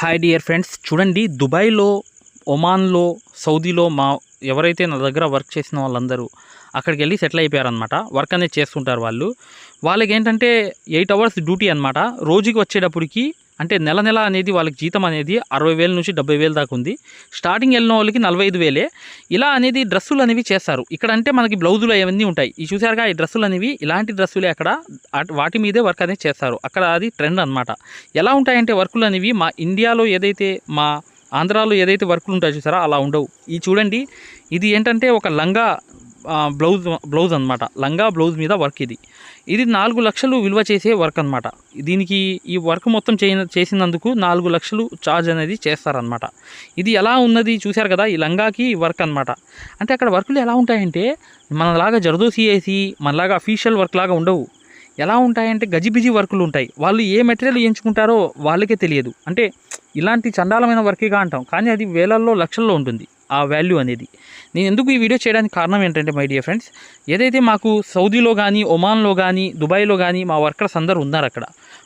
Hi dear friends చూడండి దుబాయ్లో ఒమాన్లో సౌదీలో మా ఎవరైతే నా దగ్గర వర్క్ చేసిన వాళ్ళందరూ అక్కడికి వెళ్ళి సెటిల్ అయిపోయారనమాట వర్క్ అనేది చేస్తుంటారు వాళ్ళు. వాళ్ళకి ఏంటంటే ఎయిట్ అవర్స్ డ్యూటీ అనమాట రోజుకి వచ్చేటప్పటికి అంటే నెల నెల అనేది వాళ్ళకి జీతం అనేది అరవై వేల నుంచి డెబ్బై వేలు దాకా ఉంది. స్టార్టింగ్ వెళ్ళిన వాళ్ళకి నలభై ఐదు వేలే. ఇలా అనేది డ్రెస్సులు అనేవి చేస్తారు. ఇక్కడ అంటే మనకి బ్లౌజులు అవన్నీ ఉంటాయి. ఈ చూసారుగా ఈ డ్రెస్సులు అనేవి ఇలాంటి డ్రెస్సులే అక్కడ. వాటి మీదే వర్క్ అనేది చేస్తారు. అక్కడ అది ట్రెండ్ అనమాట ఎలా ఉంటాయంటే వర్కులు అనేవి మా ఇండియాలో ఏదైతే మా ఆంధ్రాలో ఏదైతే వర్కులు ఉంటాయో చూసారా? అలా ఉండవు. ఈ చూడండి. ఇది ఏంటంటే ఒక లంగా బ్లౌజ్ బ్లౌజ్ అనమాట లంగా బ్లౌజ్ మీద వర్క్ ఇది. ఇది నాలుగు లక్షలు విలువ చేసే వర్క్ అనమాట దీనికి ఈ వర్క్ మొత్తం చేయ చేసినందుకు నాలుగు లక్షలు ఛార్జ్ అనేది చేస్తారనమాట ఇది ఎలా ఉన్నది చూశారు కదా ఈ లంగాకి వర్క్ అనమాట అంటే అక్కడ వర్కులు ఎలా ఉంటాయంటే మనలాగా జరదోసి వేసి మనలాగా అఫీషియల్ వర్క్ లాగా ఉండవు. ఎలా ఉంటాయంటే గజిబిజి వర్కులు ఉంటాయి. వాళ్ళు ఏ మెటీరియల్ ఎంచుకుంటారో వాళ్ళకే తెలియదు. అంటే ఇలాంటి చండాలమైన వర్కేగా అంటాం. కానీ అది వేలల్లో లక్షల్లో ఉంటుంది. ఆ వాల్యూ అనేది. నేను ఎందుకు ఈ వీడియో చేయడానికి కారణం ఏంటంటే మై డియర్ ఫ్రెండ్స్ ఏదైతే మాకు సౌదీలో కానీ ఒమాన్లో కానీ దుబాయ్లో కానీ మా వర్కర్స్ అందరూ ఉన్నారు అక్కడ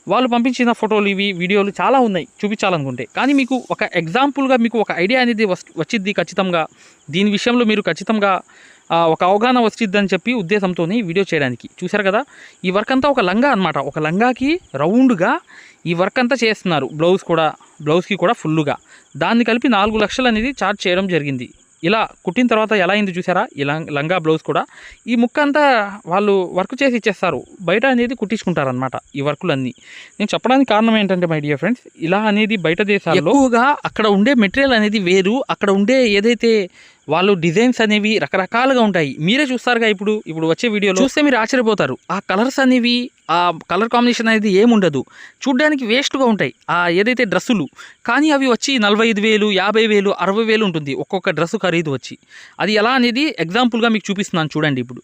వాళ్ళు పంపించిన ఫోటోలు ఇవి వీడియోలు చాలా ఉన్నాయి చూపించాలనుకుంటే. కానీ మీకు ఒక ఎగ్జాంపుల్గా మీకు ఒక ఐడియా అనేది వస్ వచ్చిద్ది ఖచ్చితంగా. దీని విషయంలో మీరు ఖచ్చితంగా ఒక అవగాహన వచ్చిద్దని చెప్పి ఉద్దేశంతో వీడియో చేయడానికి. చూశారు కదా? ఈ వర్క్ అంతా ఒక లంగా అనమాట ఒక లంగాకి రౌండ్గా ఈ వర్క్ అంతా చేస్తున్నారు. బ్లౌజ్ కూడా బ్లౌజ్కి కూడా ఫుల్లుగా దాన్ని కలిపి నాలుగు లక్షలు అనేది ఛార్జ్ చేయడం జరిగింది. ఇలా కుట్టిన తర్వాత ఎలా అయింది చూసారా ఈ లంగా బ్లౌజ్ కూడా. ఈ ముక్క అంతా వాళ్ళు వర్క్ చేసి ఇచ్చేస్తారు. బయట అనేది కుట్టించుకుంటారనమాట ఈ వర్కులన్నీ నేను చెప్పడానికి కారణం ఏంటంటే మై డియర్ ఫ్రెండ్స్ ఇలా అనేది బయట దేశాల్లో ఎక్కువగా అక్కడ ఉండే మెటీరియల్ అనేది వేరు. అక్కడ ఉండే ఏదైతే వాళ్ళు డిజైన్స్ అనేవి రకరకాలుగా ఉంటాయి. మీరే చూస్తారుగా ఇప్పుడు ఇప్పుడు వచ్చే వీడియోలో. చూస్తే మీరు ఆశ్చర్యపోతారు. ఆ కలర్స్ అనేవి ఆ కలర్ కాంబినేషన్ అనేది ఏముండదు. చూడ్డానికి వేస్ట్గా ఉంటాయి. ఆ ఏదైతే డ్రెస్సులు కానీ అవి వచ్చి నలభై ఐదు వేలు యాభై వేలు అరవై వేలు ఉంటుంది. ఒక్కొక్క డ్రెస్సు ఖరీదు వచ్చి. అది ఎలా అనేది ఎగ్జాంపుల్గా మీకు చూపిస్తున్నాను చూడండి ఇప్పుడు.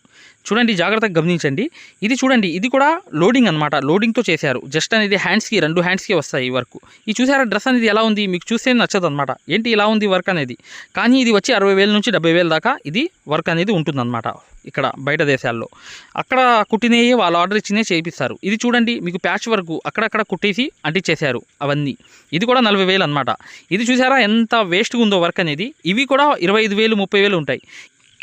చూడండి జాగ్రత్తగా గమనించండి. ఇది చూడండి ఇది కూడా లోడింగ్ అనమాట లోడింగ్తో చేశారు. జస్ట్ అనేది హ్యాండ్స్కి రెండు హ్యాండ్స్కి వస్తాయి ఈ వర్క్. ఈ చూసారా డ్రెస్ అనేది ఎలా ఉంది? మీకు చూస్తే నచ్చదు అనమాట ఏంటి ఇలా ఉంది వర్క్ అనేది? కానీ ఇది వచ్చి అరవై వేల నుంచి డెబ్బై వేల దాకా ఇది వర్క్ అనేది ఉంటుందన్నమాట ఇక్కడ బయట దేశాల్లో. అక్కడ కుట్టినవి వాళ్ళు ఆర్డర్ ఇచ్చినే చేయిస్తారు ఇది చూడండి మీకు ప్యాచ్ వర్క్ అక్కడక్కడ కుట్టేసి అంటించేశారు అవన్నీ. ఇది కూడా నలభై వేలు అనమాట ఇది చూసారా ఎంత వేస్ట్గా ఉందో వర్క్ అనేది. ఇవి కూడా ఇరవై ఐదు వేలు ముప్పై వేలు ఉంటాయి.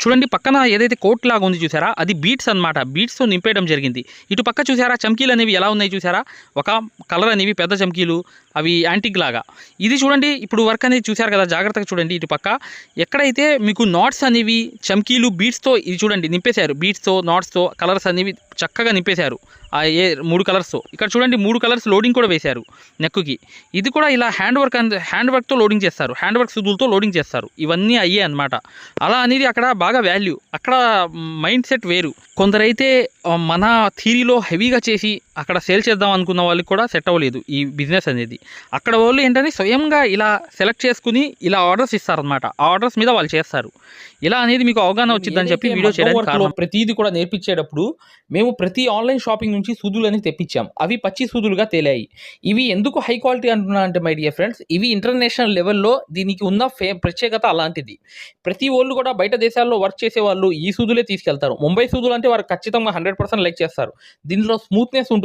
చూడండి పక్కన ఏదైతే కోట్ లాగా ఉంది చూసారా అది బీట్స్ అనమాట బీట్స్తో నింపేయడం జరిగింది. ఇటు పక్క చూసారా చమ్కీలు అనేవి ఎలా ఉన్నాయి చూసారా? ఒక కలర్ అనేవి పెద్ద చమ్కీలు అవి యాంటిక్ లాగా. ఇది చూడండి ఇప్పుడు వర్క్ అనేది చూసారు కదా జాగ్రత్తగా చూడండి ఇటు పక్క. ఎక్కడైతే మీకు నాట్స్ అనేవి చమ్కీలు బీట్స్తో ఇది చూడండి నింపేశారు. బీట్స్తో నాట్స్తో కలర్స్ అనేవి చక్కగా నింపేశారు. ఏ మూడు కలర్స్. ఇక్కడ చూడండి మూడు కలర్స్ లోడింగ్ కూడా వేశారు నెక్కుకి. ఇది కూడా ఇలా హ్యాండ్ వర్క్ హ్యాండ్ వర్క్తో లోడింగ్ చేస్తారు. హ్యాండ్ వర్క్ సుదులతో లోడింగ్ చేస్తారు. ఇవన్నీ అయ్యే అనమాట అలా అనేది అక్కడ బాగా వాల్యూ అక్కడ మైండ్ సెట్ వేరు. కొందరైతే మన థీరీలో హెవీగా చేసి అక్కడ సేల్ చేద్దాం అనుకున్న వాళ్ళకి కూడా సెట్ అవ్వలేదు ఈ బిజినెస్ అనేది. అక్కడ వాళ్ళు ఏంటంటే స్వయంగా ఇలా సెలెక్ట్ చేసుకుని ఇలా ఆర్డర్స్ ఇస్తారనమాట ఆ ఆర్డర్స్ మీద వాళ్ళు చేస్తారు. ఇలా అనేది మీకు అవగాహన వచ్చిందని చెప్పి వీడియో చేయడానికి కారణం. ప్రతిది కూడా నేర్పించేటప్పుడు మేము ప్రతి ఆన్లైన్ షాపింగ్ నుంచి సూదులు అని తెప్పించాం. అవి పచ్చి సూదులుగా తేలాయి. ఇవి ఎందుకు హై క్వాలిటీ అంటున్నా అంటే మై డియర్ ఫ్రెండ్స్ ఇవి ఇంటర్నేషనల్ లెవెల్లో దీనికి ఉన్న ఫే ప్రత్యేకత అలాంటిది. ప్రతి వాళ్ళు కూడా బయట దేశాల్లో వర్క్ చేసే వాళ్ళు ఈ సూదులే తీసుకెళ్తారు. ముంబై సూదులు అంటే వారు ఖచ్చితంగా హండ్రెడ్ పర్సెంట్ లైక్ చేస్తారు. దీనిలో స్మూత్నెస్ ఉంటుంది.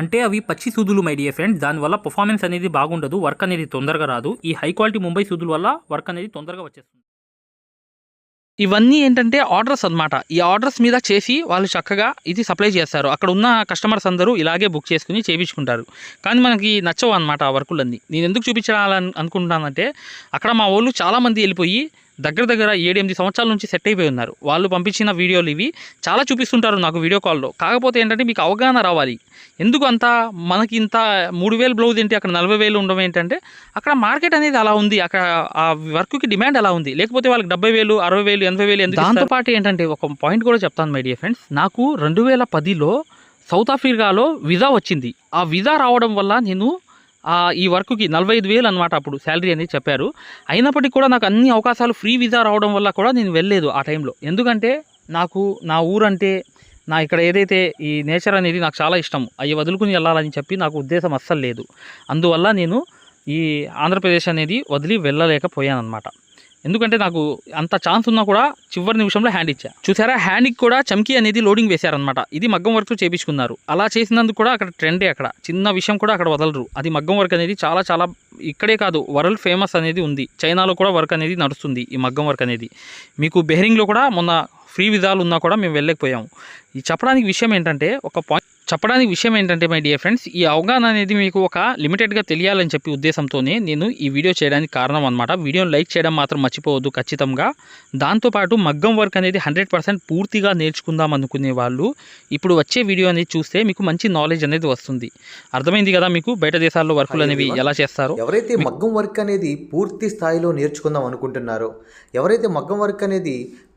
అంటే అవి పచ్చి సూదులు మై డియర్ ఫ్రెండ్స్ దానివల్ల పర్ఫార్మెన్స్ అనేది బాగుండదు వర్క్ అనేది తొందరగా రాదు. ఈ హై క్వాలిటీ ముంబై సూదుల వల్ల వర్క్ అనేది తొందరగా వచ్చేస్తుంది. ఇవన్నీ ఏంటంటే ఆర్డర్స్ అన్నమాట. ఈ ఆర్డర్స్ మీద చేసి వాళ్ళు చక్కగా ఇది సప్లై చేస్తారు. అక్కడ ఉన్న కస్టమర్స్ అందరూ ఇలాగే బుక్ చేసుకుని చేయించుకుంటారు కానీ మనకి నచ్చవు అనమాట ఆ వర్కులన్నీ నేను ఎందుకు చూపించాలని అనుకుంటున్నానంటే అక్కడ మా వాళ్ళు చాలామంది వెళ్ళిపోయి దగ్గర దగ్గర ఏడు ఎనిమిది సంవత్సరాల నుంచి సెట్ అయిపోయి ఉన్నారు. వాళ్ళు పంపించిన వీడియోలు ఇవి చాలా చూపిస్తుంటారు నాకు వీడియో కాల్లో. కాకపోతే ఏంటంటే మీకు అవగాహన రావాలి. ఎందుకు అంత మనకి ఇంత మూడు వేలు బ్లౌజ్ ఏంటి అక్కడ నలభై వేలు ఉండడం ఏంటంటే అక్కడ మార్కెట్ అనేది అలా ఉంది. అక్కడ ఆ వర్క్కి డిమాండ్ అలా ఉంది. లేకపోతే వాళ్ళకి డెబ్బై వేలు అరవై వేలు ఎనభై వేలు ఎందుకు దాంతో పాటు ఏంటంటే ఒక పాయింట్ కూడా చెప్తాను మై డియర్ ఫ్రెండ్స్ నాకు రెండు వేల పదిలో సౌత్ ఆఫ్రికాలో వీసా వచ్చింది. ఆ వీసా రావడం వల్ల నేను ఈ వర్క్కి నలభై ఐదు వేలు అనమాట అప్పుడు శాలరీ అనేది చెప్పారు. అయినప్పటికీ కూడా నాకు అన్ని అవకాశాలు ఫ్రీ వీసా రావడం వల్ల కూడా నేను వెళ్ళలేదు ఆ టైంలో. ఎందుకంటే నాకు నా ఊరంటే నా ఇక్కడ ఏదైతే ఈ నేచర్ అనేది నాకు చాలా ఇష్టం అవి వదులుకుని వెళ్ళాలని చెప్పి నాకు ఉద్దేశం అస్సలు లేదు. అందువల్ల నేను ఈ ఆంధ్రప్రదేశ్ అనేది వదిలి వెళ్ళలేకపోయాను అనమాట ఎందుకంటే నాకు అంత ఛాన్స్ ఉన్నా కూడా చివరి నిమిషంలో హ్యాండ్ ఇచ్చా. చూసారా? హ్యాండ్కి కూడా చమ్కీ అనేది లోడింగ్ వేశారనమాట ఇది మగ్గం వర్క్ చేపించుకున్నారు. అలా చేసినందుకు కూడా అక్కడ ట్రెండే అక్కడ. చిన్న విషయం కూడా అక్కడ వదలరు. అది మగ్గం వర్క్ అనేది చాలా చాలా ఇక్కడే కాదు వరల్డ్ ఫేమస్ అనేది ఉంది. చైనాలో కూడా వర్క్ అనేది నడుస్తుంది ఈ మగ్గం వర్క్ అనేది. మీకు బెహరింగ్లో కూడా మొన్న ఫ్రీ విధాలు ఉన్నా కూడా మేము వెళ్ళలేకపోయాము ఈ చెప్పడానికి విషయం ఏంటంటే ఒక పాయింట్ చెప్పడానికి విషయం ఏంటంటే మై డియర్ ఫ్రెండ్స్ ఈ అవగాహన అనేది మీకు ఒక లిమిటెడ్గా తెలియాలని చెప్పి ఉద్దేశంతోనే నేను ఈ వీడియో చేయడానికి కారణం అనమాట వీడియోని లైక్ చేయడం మాత్రం మర్చిపోవద్దు ఖచ్చితంగా. దాంతోపాటు మగ్గం వర్క్ అనేది హండ్రెడ్ పర్సెంట్ పూర్తిగా నేర్చుకుందాం అనుకునే వాళ్ళు ఇప్పుడు వచ్చే వీడియో అనేది చూస్తే మీకు మంచి నాలెడ్జ్ అనేది వస్తుంది. అర్థమైంది కదా మీకు? బయట దేశాల్లో వర్కులు అనేవి ఎలా చేస్తారో? ఎవరైతే మగ్గం వర్క్ అనేది పూర్తి స్థాయిలో నేర్చుకుందాం అనుకుంటున్నారో ఎవరైతే మగ్గం వర్క్ అనేది